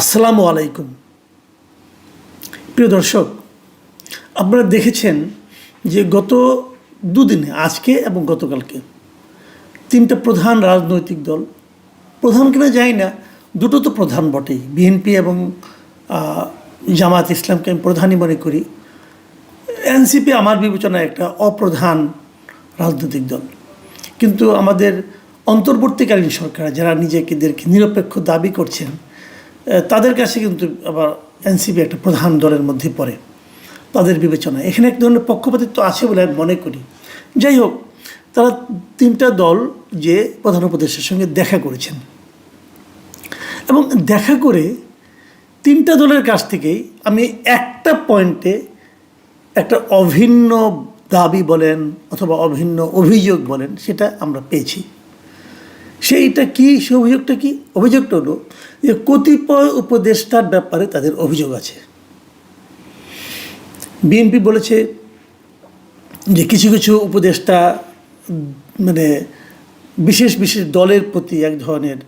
আসসালামু আলাইকুম। প্রিয় দর্শক, আপনারা দেখেছেন যে গত দুদিনে, আজকে এবং গতকালকে, তিনটা প্রধান রাজনৈতিক দল, প্রধান কিনা যাই না, দুটো তো প্রধান বটেই। বিএনপি এবং জামাত ইসলামকে আমি প্রধানই মনে করি। এনসিপি আমার বিবেচনায় একটা অপ্রধান রাজনৈতিক দল। কিন্তু আমাদের অন্তর্বর্তীকালীন সরকার, যারা নিজেদেরকে নিরপেক্ষ দাবি করছেন তাদের কাছে কিন্তু আবার এনসিপি একটা প্রধান দলের মধ্যে পড়ে। তাদের বিবেচনায় এখানে এক ধরনের পক্ষপাতিত্ব আছে বলে আমি মনে করি। যাই হোক, তারা তিনটা দল যে প্রধান উপদেশের সঙ্গে দেখা করেছেন। এবং দেখা করে তিনটা দলের কাছ থেকেই আমি একটা পয়েন্টে একটা অভিন্ন দাবি বলেন অথবা অভিন্ন অভিযোগ বলেন, সেটা আমরা পেয়েছি। সেইটা কি? সে অভিযোগটা কি? অভিযোগটা হলো যে কতিপয় উপদেষ্টার ব্যাপারে তাদের অভিযোগ আছে। বিএনপি বলেছে যে কিছু কিছু উপদেষ্টা মানে বিশেষ বিশেষ দলের প্রতি এক ধরনের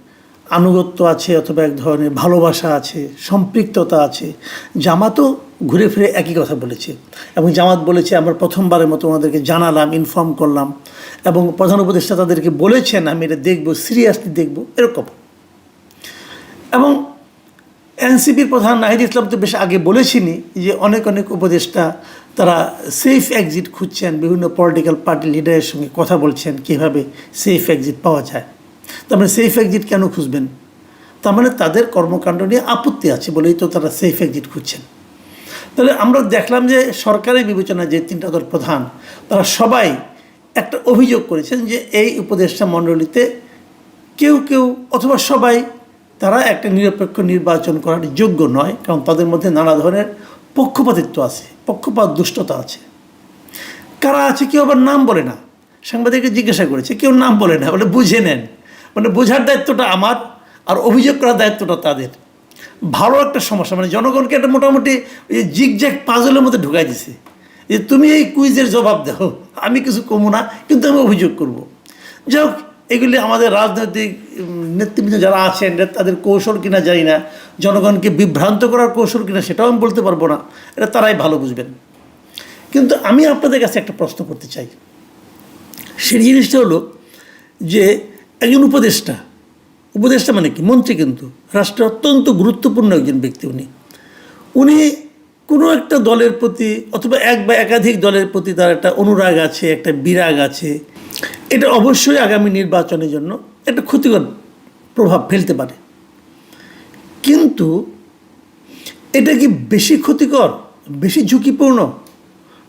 আনুগত্য আছে অথবা এক ধরনের ভালোবাসা আছে, সম্পৃক্ততা আছে। জামাতও ঘুরে ফিরে একই কথা বলেছে এবং জামাত বলেছে, আমরা প্রথমবারের মতো ওনাদেরকে জানালাম ইনফর্ম করলাম এবং প্রধান উপদেষ্টা তাদেরকে বলেছেন, আমি এটা দেখব সিরিয়াসলি দেখব, এরকম। এবং এনসিপির প্রধান নাহিদ ইসলাম তো বেশ আগে বলেছিনি যে, অনেক অনেক উপদেষ্টা তারা সেফ এক্সিট খুঁজছেন, বিভিন্ন পলিটিক্যাল পার্টি লিডারের সঙ্গে কথা বলছেন, কীভাবে সেফ এক্সিট পাওয়া যায়। তার মানে সেফ এক্সিট কেন খুঁজবেন? তার মানে তাদের কর্মকাণ্ড নিয়ে আপত্তি আছে বলেই তো তারা সেফ এক্সিট খুঁজছেন। তাহলে আমরা দেখলাম যে সরকারের বিবেচনায় যে তিনটা দল প্রধান, তারা সবাই একটা অভিযোগ করেছেন যে এই উপদেষ্টা মণ্ডলীতে কেউ কেউ অথবা সবাই তারা একটা নিরপেক্ষ নির্বাচন করার যোগ্য নয়, কারণ তাদের মধ্যে নানা ধরনের পক্ষপাতিত্ব আছে, পক্ষপাত দুষ্টতা আছে। কারা আছে কেউ আবার নাম বলে না। সাংবাদিককে জিজ্ঞাসা করেছে, কেউ নাম বলে না বলে বুঝে নেন। মানে বোঝার দায়িত্বটা আমার আর অভিযোগ করার দায়িত্বটা তাদের। ভালো একটা সমস্যা মানে জনগণকে একটা মোটামুটি ওই জিগজ্যাগ পাজলের মধ্যে ঢুকাই দিছে। যে তুমি এই কুইজের জবাব দাও, আমি কিছু কমু না, কিন্তু আমি অভিযোগ করব। যাই হোক, এগুলি আমাদের রাজনৈতিক নেতৃবৃন্দ যারা আছেন তাদের কৌশল কিনা জানি না, জনগণকে বিভ্রান্ত করার কৌশল কিনা সেটাও আমি বলতে পারব না, এটা তারাই ভালো বুঝবেন। কিন্তু আমি আপনাদের কাছে একটা প্রশ্ন করতে চাই। সেই জিনিসটা হলো যে একজন উপদেষ্টা। উপদেষ্টা মানে কি? মন্ত্রী কিন্তু। রাষ্ট্রের অত্যন্ত গুরুত্বপূর্ণ একজন ব্যক্তি উনি। উনি কোনো একটা দলের প্রতি অথবা এক বা একাধিক দলের প্রতি তার একটা অনুরাগ আছে, একটা বিরাগ আছে। এটা অবশ্যই আগামী নির্বাচনের জন্য একটা ক্ষতিকর প্রভাব ফেলতে পারে। কিন্তু এটা কি বেশি ক্ষতিকর, বেশি ঝুঁকিপূর্ণ?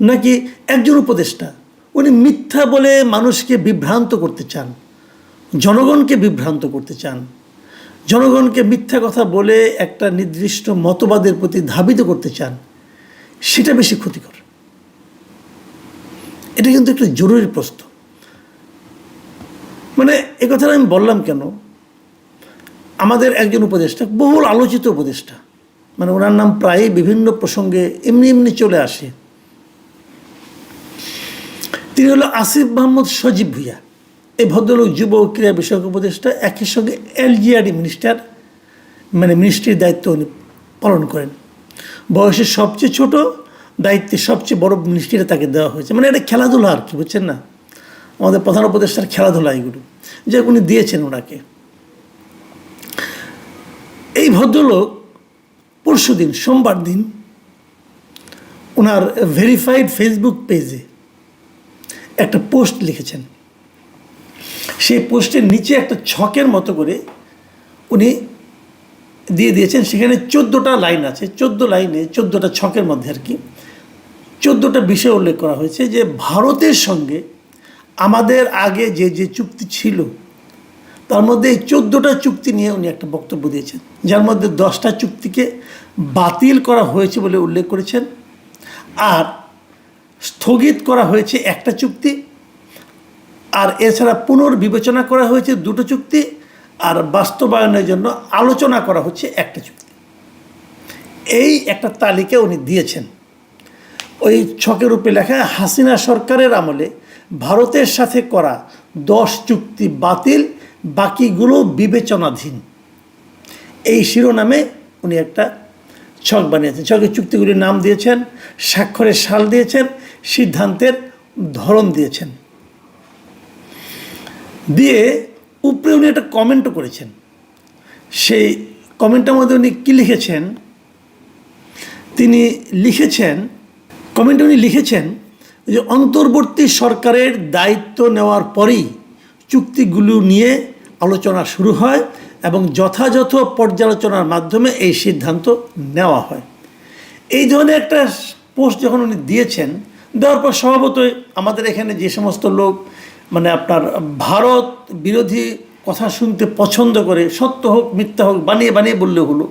নাকি একজন উপদেষ্টা? উনি মিথ্যা বলে মানুষকে বিভ্রান্ত করতে চান। জনগণকে বিভ্রান্ত করতে চান, জনগণকে মিথ্যা কথা বলে একটা নির্দিষ্ট মতবাদের প্রতি ধাবিত করতে চান, সেটা বেশি ক্ষতিকর। এটা কিন্তু একটা জরুরি প্রশ্ন। মানে এ কথাটা আমি বললাম কেন? আমাদের একজন উপদেষ্টা, বহুল আলোচিত উপদেষ্টা মানে ওনার নাম প্রায়ই বিভিন্ন প্রসঙ্গে এমনি এমনি চলে আসে। তিনি হলো আসিফ মোহাম্মদ সজীব ভুইয়া। এই ভদ্রলোক যুব ক্রীড়া বিষয়ক উপদেষ্টা একই সঙ্গে এলজিআরডি মিনিস্টার মানে মিনিস্ট্রির দায়িত্ব উনি পালন করেন। বয়সে সবচেয়ে ছোট দায়িত্বে সবচেয়ে বড় মিনিস্ট্রিটা তাকে দেওয়া হয়েছে। মানে এটা খেলাধুলা আর কি, বুঝছেন না? আমাদের প্রধান উপদেষ্টার খেলাধুলা এগুলো। যে উনি দিয়েছেন ওনাকে। এই ভদ্রলোক পরশু দিন সোমবার দিন, ওনার ভেরিফাইড ফেসবুক পেজে একটা পোস্ট লিখেছেন। সেই পোস্টের নিচে একটা ছকের মতো করে উনি দিয়ে দিয়েছেন। সেখানে চোদ্দোটা লাইন আছে। চোদ্দ লাইনে, চোদ্দোটা ছকের মধ্যে আর কি। চোদ্দোটা বিষয় উল্লেখ করা হয়েছে যে ভারতের সঙ্গে আমাদের আগে যে যে চুক্তি ছিল, তার মধ্যে এই চোদ্দোটা চুক্তি নিয়ে উনি একটা বক্তব্য দিয়েছেন, যার মধ্যে দশটা চুক্তিকে বাতিল করা হয়েছে বলে উল্লেখ করেছেন। আর স্থগিত করা হয়েছে একটা চুক্তি আর এছাড়া পুনর্বিবেচনা করা হয়েছে দুটো চুক্তি আর বাস্তবায়নের জন্য আলোচনা করা হচ্ছে একটা চুক্তি। এই একটা তালিকা উনি দিয়েছেন। ওই ছকের উপরে লেখা, হাসিনা সরকারের আমলে ভারতের সাথে করা দশ চুক্তি বাতিল, বাকিগুলো বিবেচনাধীন। এই শিরোনামে উনি একটা ছক বানিয়েছেন। ছকের চুক্তিগুলির নাম দিয়েছেন, স্বাক্ষরের সাল দিয়েছেন, সিদ্ধান্তের ধরন দিয়েছেন। দিয়ে উপরে উনি একটা কমেন্টও করেছেন। সেই কমেন্টের মধ্যে উনি কী লিখেছেন? তিনি লিখেছেন কমেন্টে উনি লিখেছেন যে অন্তর্বর্তী সরকারের দায়িত্ব নেওয়ার পরেই চুক্তিগুলো নিয়ে আলোচনা শুরু হয় এবং যথাযথ পর্যালোচনার মাধ্যমে এই সিদ্ধান্ত নেওয়া হয়। এই ধরনের একটা পোস্ট যখন উনি দিয়েছেন, দেওয়ার পর স্বভাবতই আমাদের এখানে যে সমস্ত লোক মানে আপনার ভারত বিরোধী কথা শুনতে পছন্দ করে, সত্য হোক, মিথ্যা হোক, বানিয়ে বানিয়ে বললে হলো।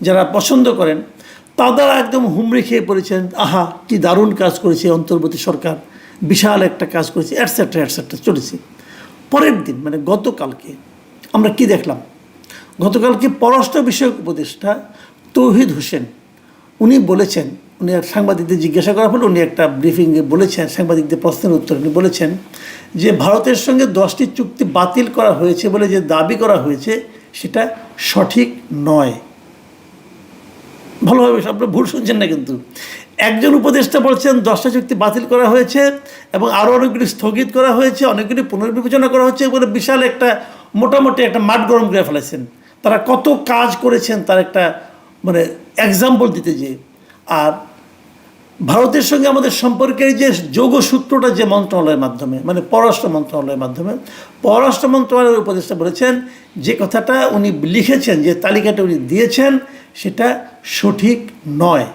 যারা পছন্দ করেন তারা একদম হুমড়ি খেয়ে পড়েছেন, আহা, কি দারুণ কাজ করেছে অন্তর্বর্তী সরকার, বিশাল একটা কাজ করেছে অ্যাটসেট্রা অ্যাটসেট্রা চলেছে। পরের দিন মানে গতকালকে, আমরা কি দেখলাম? গতকালকে পররাষ্ট্র বিষয়ক উপদেষ্টা তৌহিদ হোসেন, উনি বলেছেন উনি এক সাংবাদিকদের জিজ্ঞাসা করার ফলে উনি একটা ব্রিফিংয়ে বলেছেন, সাংবাদিকদের প্রশ্নের উত্তর উনি বলেছেন যে ভারতের সঙ্গে দশটি চুক্তি বাতিল করা হয়েছে বলে যে দাবি করা হয়েছে সেটা সঠিক নয়। ভালোভাবে আপনার ভুল শুনছেন না কিন্তু। একজন উপদেষ্টা বলছেন, দশটা চুক্তি বাতিল করা হয়েছে এবং আরও অনেকগুলি স্থগিত করা হয়েছে, অনেকগুলি পুনর্বিবেচনা করা হচ্ছে বলে বিশাল একটা, মোটামুটি একটা মাঠ গরম করে ফেলেছেন। তারা কত কাজ করেছেন তার একটা মানে এক্সাম্পল দিতে যে আর ভারতের সঙ্গে আমাদের সম্পর্কের যে যোগসূত্রটা যে মন্ত্রণালয়ের মাধ্যমে মানে পররাষ্ট্র মন্ত্রণালয়ের মাধ্যমে, পররাষ্ট্র মন্ত্রণালয়ের উপদেষ্টা বলেছেন যে কথাটা উনি লিখেছেন, যে তালিকাটা উনি দিয়েছেন, সেটা সঠিক নয়।